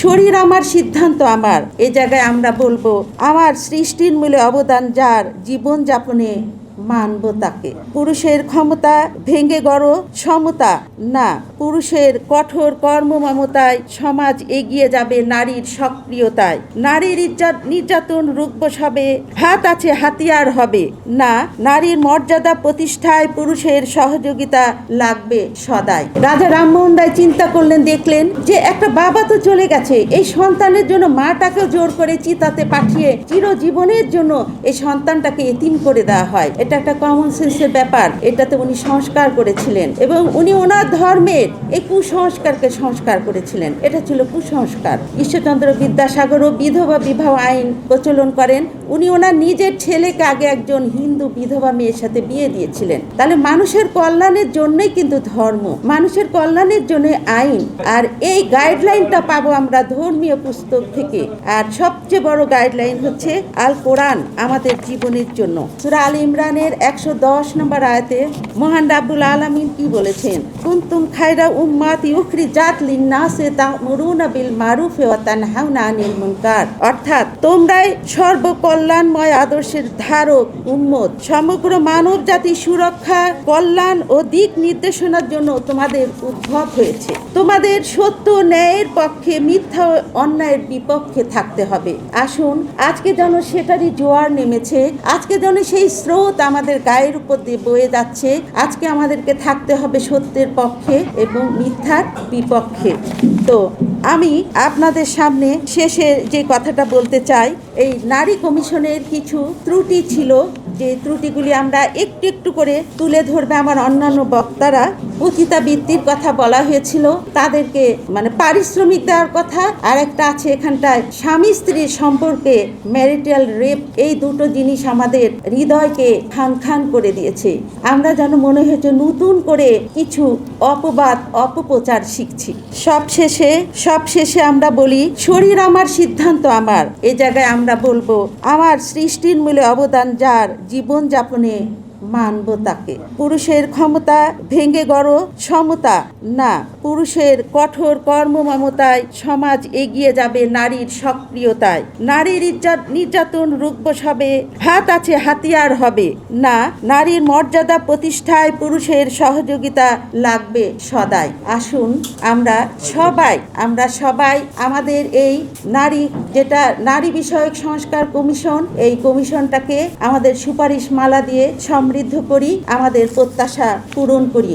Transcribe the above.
শরীর আমার সিদ্ধান্ত আমার। এ জায়গায় আমরা বলব, আমার সৃষ্টির মূলে অবদান যার জীবন যাপনে মানব তাকে পুরুষের ক্ষমতা ভেঙে গড় সমতা। না, পুরুষের কঠোর কর্মমমতায় সমাজ এগিয়ে যাবে নারীর সক্রিয়তায়। নারীর নির্যাতন রুগ্বস হবে হাত আছে হাতিয়ার হবে। না, নারীর মর্যাদা প্রতিষ্ঠায় পুরুষের সহযোগিতা লাগবে সদাই। রাজা রামমোহন রায় চিন্তা করলেন, দেখলেন যে একটা বাবা তো চলে গেছে। এই সন্তানের জন্য মাটাকেও জোর করে চিতাতে পাঠিয়ে চিরজীবনের জন্য এই সন্তানটাকে এতিম করে দেওয়া হয়। এটা একটা কমন সেন্সের ব্যাপার। এটাতে উনি সংস্কার করেছিলেন এবং উনি ওনার ধর্মের এই কুসংস্কারকে সংস্কার করেছিলেন। এটা ছিল কুসংস্কার। ঈশ্বরচন্দ্র বিদ্যাসাগরও বিধবা বিবাহ আইন প্রচলন করেন। উনি ওনার নিজের ছেলেকে আগে একজন হিন্দু বিধবা মেয়ের সাথে বিয়ে দিয়েছিলেন। তাহলে মানুষের কল্যাণের জন্যই কিন্তু ধর্ম। মানুষের কল্যাণের জন্য আইন। আর এই গাইডলাইনটা পাবো আমরা ধর্মীয় পুস্তক থেকে। আর সবচেয়ে বড় গাইডলাইন হচ্ছে আল কোরআন আমাদের জীবনের জন্য। সুরা আল ইমরানের একশো দশ নম্বর আয়তে মহান রাব্বুল আলামিন কি বলেছেন? কুনতুম খায়রা উম্মাত ইউখরি জাত লিন্নাসে তা'মুরুনা বিল মারুফে ওয়া তানহাউনা আনিল মুনকার। অর্থাৎ তোমরাই সর্বকল্যাণময় আদর্শের ধারক, উম্মত। সমগ্র মানব জাতির সুরক্ষা, কল্যাণ ও দিক নির্দেশনার জন্য তোমাদের উদ্ভব হয়েছে। তোমাদের সত্য ন্যায়ের পক্ষে মিথ্যা অন্যায়ের বিপক্ষে থাকতে হবে। আসুন, আজকে যেন সেটারই জোয়ার নেমেছে। আজকে যেন সেই স্রোত আমাদের গায়ের উপর দিয়ে বয়ে যাচ্ছে। আজকে আমাদেরকে থাকতে হবে সত্যের পক্ষে এবং মিথ্যার বিপক্ষে। তো আমি আপনাদের সামনে শেষে যে কথাটা বলতে চাই, এই নারী কমিশনের কিছু ত্রুটি ছিল যে ত্রুটিগুলি আমরা একটু একটু করে তুলে ধরবে আমার অন্যান্য বক্তারা উচিতা বৃত্তির কথা বলা হয়েছিল, তাদেরকে মানে পারিশ্রমিক দেওয়ার কথা, আর একটা আছে এখানটায় স্বামী স্ত্রীর সম্পর্কে ম্যারিটাল রেপ এই দুটো জিনিস আমাদের হৃদয়কে খান খান করে দিয়েছে। আমরা যেন মনে হয়েছে নতুন করে কিছু অপবাদ, অপপ্রচার শিখছি। সব শেষে সব শেষে আমরা বলি, শরীর আমার সিদ্ধান্ত আমার। এ জায়গায় আমরা বলব, আমার সৃষ্টির মূলে অবদান যার জীবন যাপনে মানব তাকে। পুরুষের ক্ষমতা ভেঙে গড় সমতা। না, পুরুষের কঠোর কর্ম কর্মমমতায় সমাজ এগিয়ে যাবে নারীর সক্রিয়তায়। নারীর নির্যাতন রুগ্বস হবে হাত আছে হাতিয়ার হবে। না, নারীর মর্যাদা প্রতিষ্ঠায় পুরুষের সহযোগিতা লাগবে সদাই। আসুন আমরা সবাই আমরা সবাই আমাদের এই নারী, যেটা নারী বিষয়ক সংস্কার কমিশন, এই কমিশনটাকে আমাদের সুপারিশ মালা দিয়ে সমৃদ্ধ করি আমাদের প্রত্যাশা পূরণ করি।